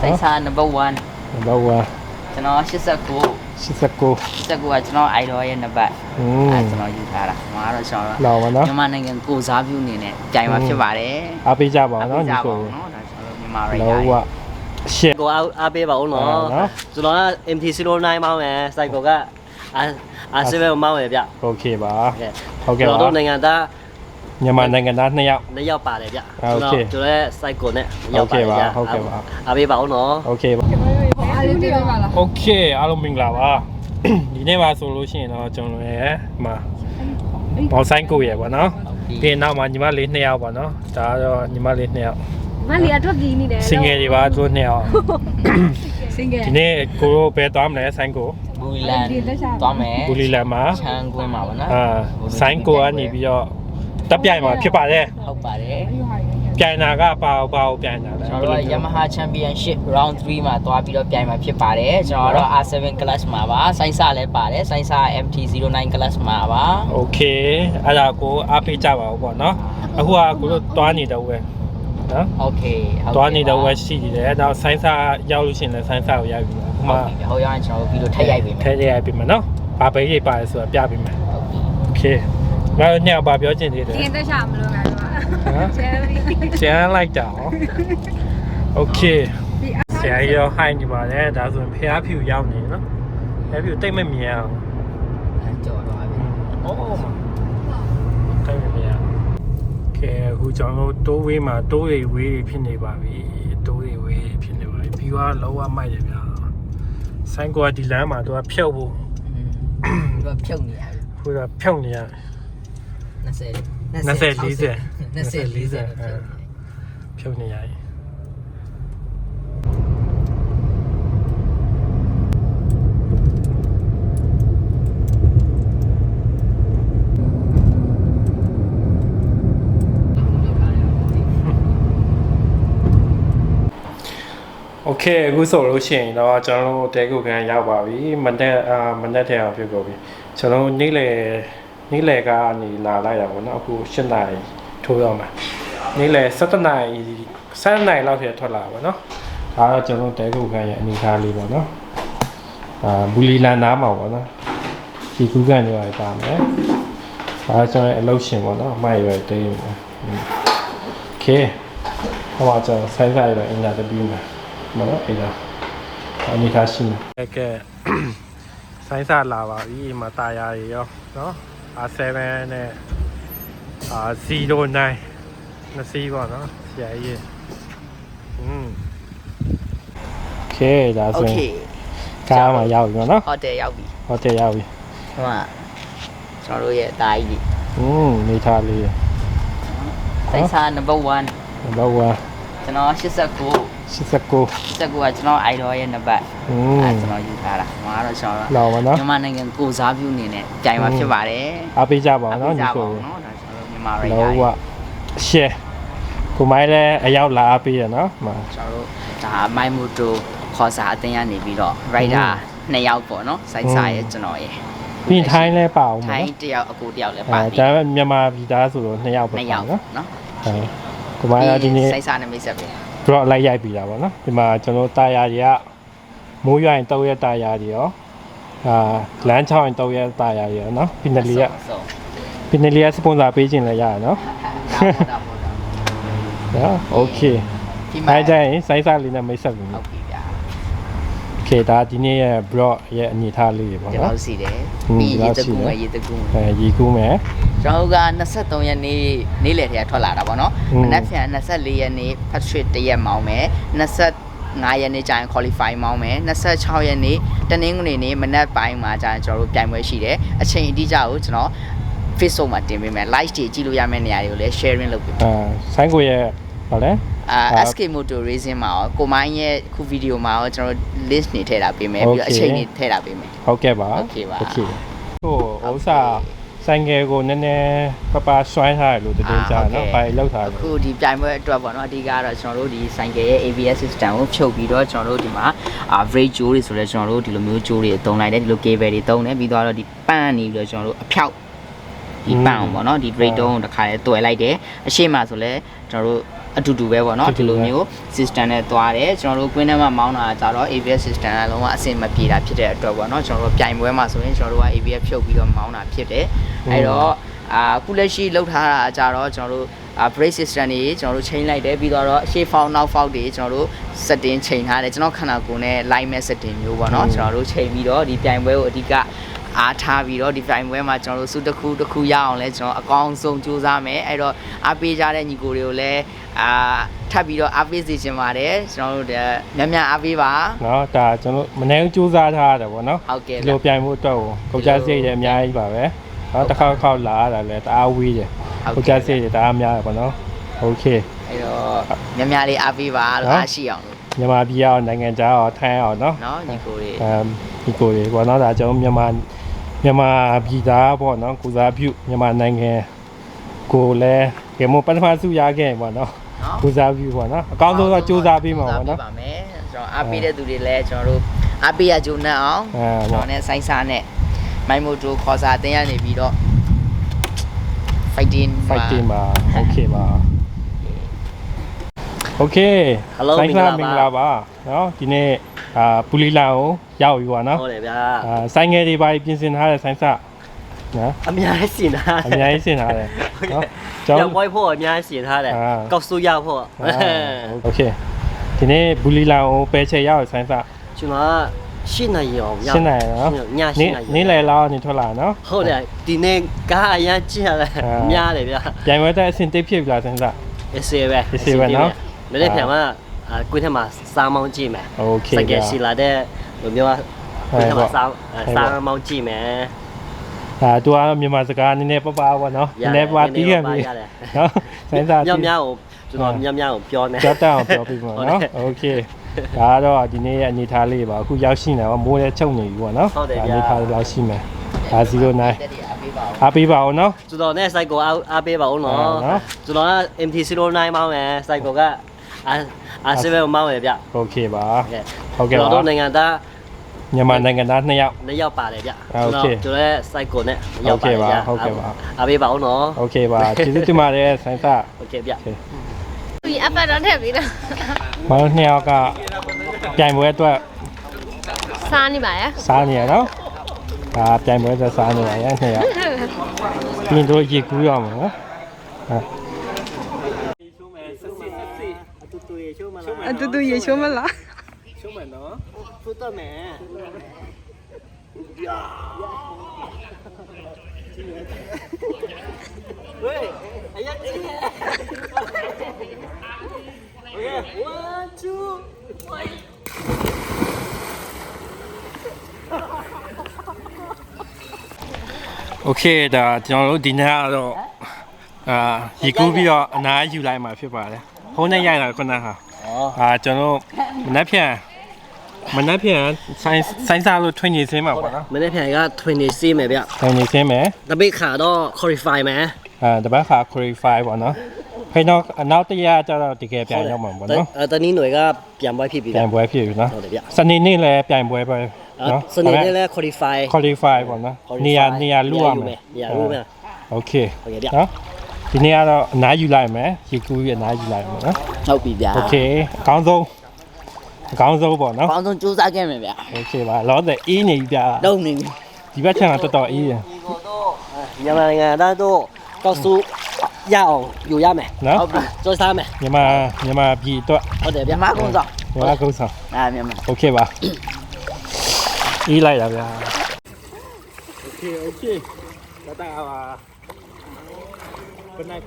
စိတ်စား number 1 number 1 ကျွန်တော်89 89 89ကကျွန်တော် idol ရဲ့နံပါတ် อื အဲ ม ကျွန်တော်ယူထားတာဟိုကတော့ကျွန်တော် လောပါနော် မြန်မာနိုင်ငံကိုစားပြုအနေနဲ့ကြိုင်မှာဖြစ်ပါတယ် အားပေးကြပါအောင်နော် ကြ ညီ ပါ ကို ဦးနော်ဒါကျွန်တော်မြန်မာရိုက် လော တာ ကရှက် ကိုအားအားပေးပါဦးနော် ဟုတ်နော် ကျွန်တော်က MT09 မောင်းမယ်စိုက်ကိုကအာအာ7မောင်းမယ်ဗျ โอเคပါ ကဲ ဟုတ်ကဲ့ ကျွန် ပါ တော်တို့နိုင်ငံသား မြန်မာနိုင်ငံသားနှစ်ယောက် နှစ်ယောက်ပါတယ်ဗျ อ่าโอเค ကျွန်တော်ရဲ့စိုက်ကိုနဲ့ရောက်ပါတယ်ဗျ ဟုတ်ကဲ့ပါ အားပေးပါဦးနော် โอเคပါ အားလေးပြပါလား โอเคအားလုံးမင်္ဂလာပါဒီနေ့ပါဆိုလို့ရှိရင်တော့ကျွန်တော်ရဲ့ဟမှာဘောင်ဆိုင်ကိုရယ်ပေါ့နော်ပြီးရင်နောက်မှာညီမလေးနှစ်ယောက်ပေါ့နော်ဒါကတော့ညီမလေးနှစ်ယောက် မလီအတွက်ပြည်နေတယ် စင်ငယ်တွေပါသူတို့နှစ်ယောက် စင်ကယ် ဒီနေ့ကိုတို့ဘယ်သွားမလဲဆိုင်ကို ဘူလန်သွားမယ် ဘူလီလန်မှာ ချမ်းကွင်းမှာပါနော် အာဆိုင်ကိုကနေပြီးတော့ တက်ပြိုင်မှာဖြစ်ပါတယ် ဟုတ်ပါတယ် ပြိုင်တာကပါအောင်ပါအောင်ပြိုင်တာလဲ ကျွန်တော်တို့က Yamaha Championship Round 3မှာသွားပြီးတော့ပြိုင်မှာဖြစ်ပါတယ်ကျွန်တော်တို့ R7 class မှာပါစိုင်းစလည်းပါတယ်စိုင်းစ MT09 class မှာပါ โอเคအဲ့ဒါကိုအားပေးကြပါဦးပေါ့နော်အခုကကိုတို့တွားနေတော့ဝဲနော် โอเคဟုတ် တွားနေတော့ဝဲရှိနေတယ်နောက်ဆိုင်းစာရောက်လို့ရှိရင်လည်းဆိုင်းစာကိုရိုက်ပြီအခုမှ ဟုတ်ပြီဟုတ်ရအောင်ကျွန်တော်တို့ပြီးလို့ထပ်ရိုက်ပေးမယ် ထဲထဲရိုက်ပြီမနော်ဘာပဲရေးပါတယ်ဆိုတာပြပြီမယ် ဟုတ်ပြီ โอเค ငါတို့ညဘာပြောချင်သေးတယ် ဒီတက်ရှာမလို့ငါတို့က ဟမ် ကျန်ပြီ ကျန်လိုက်တာဟောโอเคဆရာကြီးတော့ဟိုင်းနေပါတယ်ဒါဆိုရင်ဖျားဖြူရောက်နေနော်ဖျားဖြူတိတ်မမြင်အောင် ကြော်တော့ပြီ โอ้တိတ်မမြင်အောင်ကဲအခုကျွန်တော်တို့တိုးဝေးမှာတိုးရီဝေးဖြစ်နေပါပြီတိုးရီဝေးဖြစ်နေပါပြီပြီးတော့လောကမိုက်တယ်ဗျာဆိုင်ကွာဒီလမ်းမှာသူကဖြုတ်ဖို့ ဒီကဖြုတ်နေရပြီ ခုကဖြုတ်နေရ 20 20 40 20 40 ဖြုတ်နေရတယ်โอเคအခုဆိုလို့ရှိရင်တော့ကျွန်တော်တို့တဲကုတ်ကန်ရောက်ပါပြီမနေ့အာမနေ့တည်းအောင်ပြုတ်ကုန်ပြီကျွန်တော်တို့နေ့လေ နေ့လေကနေလာလိုက်တာပေါ့နော်အခု7နာရီထိုးတော့မှာနေ့လေ7နာရီ7နာရီလောက်ထိထွက်လာပါပေါ့နော်ဒါတော့ကျွန်တော်တို့တဲကုတ်ကန်ရဲ့အနေအထားလေးပေါ့နော်အာဘူလီလန်နားမှာပေါ့နော်ဒီကူကန်တွေပါပါမယ်ဒါကျွန်တော်ရဲ့အလုပ်ရှင်ပေါ့နော်အမိုက်ရွယ်တေးမယ်โอเคဟောကျွန်တော်ဆိုင်းဆိုင်တော့အင်တာဗျူးမှာ မနော်အဲ့ဒါအနေထားရှိနေကဲဆိုင်းစားလာပါပြီဒီမှာတာယာတွေရောနော် R7 နဲ့ R09 နှစ်စီးပေါ့နော်ဆရာကြီးอืมโอเคဒါ โอ ဆို เค ရင်ကားမှာရောက်ပြီပေါ့နော် ဟိုတယ်ရောက်ပြီ ဟိုတယ်ရောက်ပြီ ဟိုကကျွန်တော်တို့ရဲ့တာကြီး อืมနေထားလေး စိတ်စား number 1 number 1 ကျွန်တော်89 89 89ကကျွန်တော် idol ရဲ့နံပါတ်อืအဲมကျွန်တော်ယူထားတာဟိုကတော့ကျွန်တော်လောပါနော်မြန်မာနိုင်ငံကိုစားပြုအနေနဲ့ကြိုင်မှာဖြစ်ပါတယ်အားပေးကြပါအောင်နော်ကြညီပါကိုဦးနော်ဒါကျွန်တော်တို့မြန်မာရိုက်တာလောကရှယ်ကိုမိုင်းလည်းအရောက်လာအားပေးရနော်မှာကျွန်တော်တို့ဒါမိုင်မိုတိုခေါ်စာအတင်းရနေပြီးတော့ rider နှစ်ယောက်ပေါ့နော်စိုက်စားရဲ့ကျွန်တော်ရဲ့ပြီးထိုင်းလဲပါအောင်မထိုနော်င်းတယောက်အကိုတယောက်လည်းအဲပါဒါပြီပေမဲ့မြန်မာပြည်သားဆိုတော့နှစ်ယောက်ပဲနှစ်ပါယောက်နော်နော်အဲကိုမိုင်းကဒီနေ့စိုက်စားနဲ့မိတ်ဆက်ပဲ ဘရော့လိုက်ရိုက်ပြီးတာပေါ့နော်ဒီမှာကျွန်တော်တာယာတွေကမိုးရွာရင်တောက်ရက်တာယာတွေရောအာလမ်းချောင်းရင်တောက်ရက်တာယာတွေရောနော်ပီနလီက ဆို ပီနလီကစပွန်ဆာပေးခြင်းလည်းရရနော် ဒါပေါ့ဒါပေါ့ နော်โอเค ဒီမှာ အဲကြရင်စိုင်းစားလေးနဲ့မိတ်ဆက်ပြီ ဟုတ်ပြီဗျာ โอเคဒါဒီနေ့ရဲ့ bro ရဲ့အနေထားလေးတွေပေါ့ ဒီ နော် လောက်စီတယ် อืม ပြီးရေတကူ ဒီလောက် မယ် ရှိတယ် ရေတကူမယ် အဲရီကူးမယ် ကျွန်တော်တို့က23ရက်နေ့နေ့လယ်ထဲကထွက်လာတာပေါ့နော် อืม မနက်ဖြန်24ရက်နေ့ Patrick တရက်မောင်းမယ်25ရက်နေ့ကျရင် qualify မောင်းမယ်26ရက်နေ့တနင်္ဂနွေနေ့မနက်ပိုင်းမှာကျရင်ကျွန်တော်တို့ပြိုင်ပွဲရှိတယ်အချိန်အတိအကျကိုကျွန်တော် Facebook မှာတင်ပေးမယ် live တွေကြည့်လို့ရမယ့်နေရာတွေကိုလည်း sharing လုပ်ပေးမယ် အာဆိုင်းကိုရဲ့ဟောလဲ အာ အာ SK Motor Racing မှာရောကိုမိုင်းရဲ့ခုဗီဒီယိုမှာရောကျွန်တော် list နေထည့်တာပေးမယ်ပြီးတော့ Okay. အချိန်တွေထည့်တာပေးမယ် ဟုတ်ကဲ့ပါ Okay ပါ โอเคဟိုဥစ္စာ ဆိုင်ငယ်ကိုနည်းနည်းပပဆွိုင်းထားတယ်လို့တည်ကြနော်ဘာလောက်ထားအလဲခုဒီပြိုင်ပွဲအတွက်ပေါ့နော်အဓိကကတော့ကျွန်တော်တို့ဒီဆိုင်ကယ်ရဲ့ ABS system ကိုဖြုတ်ပြီးတော့ကျွန်တော်တို့ဒီမှာ average ကြိုးတွေဆိုလဲကျွန်တော်တို့ဒီလိုမျိုးကြိုးတွေသုံးလိုက်တယ်ဒီလို cable တွေသုံးတယ်ပြီးတော့ဒီပန့်နေပြီးတော့ကျွန်တော်တို့အဖြောက်ဒီပန့်အောင်ပေါ့နော်ဒီ brake တုံးကိုတစ်ခါလဲတွယ်လိုက်တယ်အရှိမဆိုလဲကျွန်တော်တို့ အတူတူပဲပေါ့နော်အတူဒီတူပဲလိုမျိုး system နဲ့သွားတယ်ကျွန်တော်တို့ကွင်းထဲမှာမောင်းတာကြတော့ ABS system ကလုံးဝအဆင်မပြေတာဖြစ်တဲ့အတွက်ပေါ့နော်ကျွန်တော်တို့ပြိုင်ပွဲမှာဆိုရင်ကျွန်တော်တို့က ABS ဖြုတ်ပြီးတော့မောင်းတာဖြစ်တယ်အဲ့တော့အာအခုလက်ရှိလောက်ထားတာကြတော့ကျွန်တော်တို့အာ brake system တွေကျွန်တော်တို့ချိန်လိုက်တယ်ပြီးတော့အရှေ့ဖောက်နောက်ဖောက်တွေကျွန်တော်တို့ setting ချိန်ထားတယ်ကျွန်တော်ခန္ဓာကိုယ်နဲ့ line မဲ့ setting မျိုးပေါ့နော်ကျွန်တော်တို့ချိန်ပြီးတော့ဒီပြိုင်ပွဲကိုအဓိက အားထားပြီးတော့ဒီပြိုင်ပွဲမှာကျွန်တော်တို့စုတစ်ခုတစ်ခုရအောင်လဲကျွန်တော်အကောင်းဆုံးကြိုးစားမယ်အဲ့တော့အားပေးကြတဲ့ညီကိုတွေကိုလည်းအာထပ်ပြီးတော့အားပေးစေချင်ပါတယ်ကျွန်တော်တို့လည်းများများအားပေးပါ เนาะဒါကျွန်တော်မနိုင်စူးစမ်းထားရတယ်ဗောနော် ဟုတ်ကဲ့ ဒီလိုပြိုင်မှုအတွက်ကိုကုန်ကြစိတ်တွေအများကြီးပါပဲเนาะတစ်ခါတစ်ခါလာရတာလဲတအားဝေးတယ်ကုန်ကြစိတ်တွေတအားများတယ်ဗောနော်โอเค အဲ့တော့များများလေးအားပေးပါလို့ နော် အားရှိအောင်လို့ မြန်မာပြည်အောင်နိုင်ငံခြားအောင်ထိုင်းအောင်เนาะ နော်ညီကိုတွေ အမ်ဒီကိုတွေဘောနော်ဒါကျွန်တော်မြန်မာ မြန်မာပြည်သားပေါ့နော်ကိုစားပြုမြန်မာနိုင်ငံကိုလည်းကေမိုပထမစုရခဲ့ပေါ့နော် နော် ကိုစားပြုပေါ့နော်အကောင်းဆုံးတော့စူးစမ်းပေးမှာပေါ့နော် စူးစမ်းပေးပါမယ်ကျွန်တော်အားပေးတဲ့သူတွေလည်းကျွန်တော်တို့အားပေးရကြုံနဲ့အောင် အဲ ကျွန် ပေါ့ တော်နဲ့ဆိုင်စားနဲ့မိုင်မိုတိုခေါ်စာအတင်းရနေပြီးတော့ fighting ဖိုက်တင်ပါโอเคပါโอเค Hello ဆိုင်က မင်္ဂလာပါ မင်္ဂလာပါเนาะဒီနေ့ အာပူလီလာကိုရောက်ပြီပေါ့နော် ဟုတ်တယ်ဗျာ အာဆိုင်ငယ်တွေပါပြင်ဆင်ထားတဲ့ဆိုင်စနော် အများကြီးစီနာ အများကြီးဆင်ထားတယ်เนาะကျွန် ကျော တော် င်းပွဲဖို့အများကြီးစီထားတယ် အာ ကောက်စုရဖို့ โอเคဒီနေ့ဘူလီလာကိုပယ်ချေရောက်ဆိုင်းစ ကျွန်တော်ရှင်းနိုင်ရော ရှင်းနိုင်နော် ညရှ နေ င်းနိုင် နေလေလောက်နေထွက်လာနော် ဟုတ်တယ်ဒီနေ့ကားအရင်ကြည့်ရတယ် အာ များတယ်ဗျာ ပြိုင်ပွဲတဲ့အဆင်တိတ်ဖြစ်ပြီလားဆိုင်းစ essay ပဲ essay ပဲနော် မနေ့ပြန်မှာအာ ကိုယ်ထက်မှာစားမောင်းကြည့်မယ် โอเค စကယ်ရှိလာတဲ့လိုမျိုးကကိုယ်ထက်မှာစား ဟဲ့ပေါ့ စားမောင်းကြည့်မယ် ဒါတူအားမြန်မာစကားနည်းနည်းပပပေါ့နော်နည်းနည်းပပတီးခဲ့ပြီ ရတယ် နော်ဆိုင်းစ မြောက်မြောက်ကိုကျွန်တော်မြောက်မြောက်ကိုပြောနေ ကြောက်တောင်ပြောပြပါ ဟုတ် နော် တယ် โอเคဒါကတော့ဒီနေ့ရဲ့အနေထားလေးပါအခုရောက်ရှိနေတော့မိုးလည်းချုပ်နေပြီပေါ့နော် ဟုတ်တယ်ဗျာ အနေထားလေးလောက်ရှိမယ်ဒါ09 တက်တယ်အားပေးပါဦး အားပေးပါဦးနော် ကျွန်တော်နဲ့ cycle အားအားပေးပါဦးနော် ဟုတ်နော် ကျွန်တော်က MT09 မောင်းမယ် cycle ကအာ အာ7မောင်းမယ်ဗျ โอเคပါ ဟုတ်ကဲ့ ဟုတ်ကဲ့ ကျွန် ပါ တော်တို့နိုင်ငံသား မြန်မာနိုင်ငံသား2ယောက် နှစ်ယောက်ပါတယ်ဗျ อ่าโอเค ကျွန်တော်ရဲ့ cycle နဲ့ရောက်ပါတယ်ဗျ ဟုတ်ကဲ့ပါ အားပေးပါဦးနော် โอเคပါကျေးဇူးတင်ပါတယ်ဆိုင်းစ โอเคဗျ ဒီအပတ်တော့ထည့်ပြီးတော့ မတော်နှစ်ယောက်ကပြိုင်ပွဲအတွက် စားနေပါရဲ့ စားနေရနော်ဒါပြိုင်ပွဲအတွက်စားနေရရနှစ်ယောက်ပြင်တို့ရေကူးရအောင်နော်ဟာ အတူတူရေချိုးမလား ဖုတ်တော့မယ်ဝေးအရင်ကြီး Okay, one, two, three. โอเคဒါကျွန်တော်တို့ဒီနေ့ကတော့အာရေကူးပြီးတော့အနားယူလိုက်မှာဖြစ်ပါတယ်ဖုန်းနဲ့ရိုက်တာခုနကဟာ Oh. အာကျွန်တော်တို့မနှက်ဖြန်မနှက်ဖြန်ဆိုင်းဆိုင်းစားလို့ထွင်နေစင်းမှာပေါ့နော် မနေ့ပြန်က20စီးမယ်ဗျ ထွင်နေစင်းမယ် တပိတ်ခါတော့ qualify မယ် အာတပတ်ခါ qualify ပေါ့နော်ဖိနောက်အနောက်တရားကျတော့တကယ်ပြန်ရောက်မှာပေါ့နော် အဲတနည်းຫນွေကပြန်ပွဲဖြစ်ပြီ ပြ ဗျ ိုင်ပွဲဖြစ်ပြီနော် ဟုတ်တယ်ဗျ စနေနေ့လည်းပြိုင်ပွဲပဲနော် စနေနေ့လည်း qualify qualify ပေါ့နော်နေရာနေရာလူရမယ် နေရာလူမယ် โอเค ဟုတ်ကဲ့ဗျ နော် ဒီနေ့ကတော့အနားယူလိုက်မယ်ရေကူးပြီးအနားယူလိုက်မယ်နော် ဟုတ်ပြီဗျာ โอเคအကောင်းဆုံးအကောင်းဆုံးပေါ့နော် အကောင်းဆုံးစူးစမ်းခဲ့မယ်ဗျာ โอเคပါလောဆယ်အေးနေပြီဗျာ လုံးနေပြီ ဒီဘက်ခြမ်းကတော်တော်အေးရ မြန်မာနိုင်ငံသားတို့ကောက်စုရအောင်ယူရမယ် နော် ဟုတ်ပြီ စူးစမ်းမယ် မြန်မာမြန်မာပြည်အတွက် ဟုတ်တယ် မြ ဗျ မကုန်းဆောင် မြန်မာကုန်းဆောင် အာမြန်မာ โอเคပါအေးလိုက်တာဗျာโอเคโอเคတတပါ But not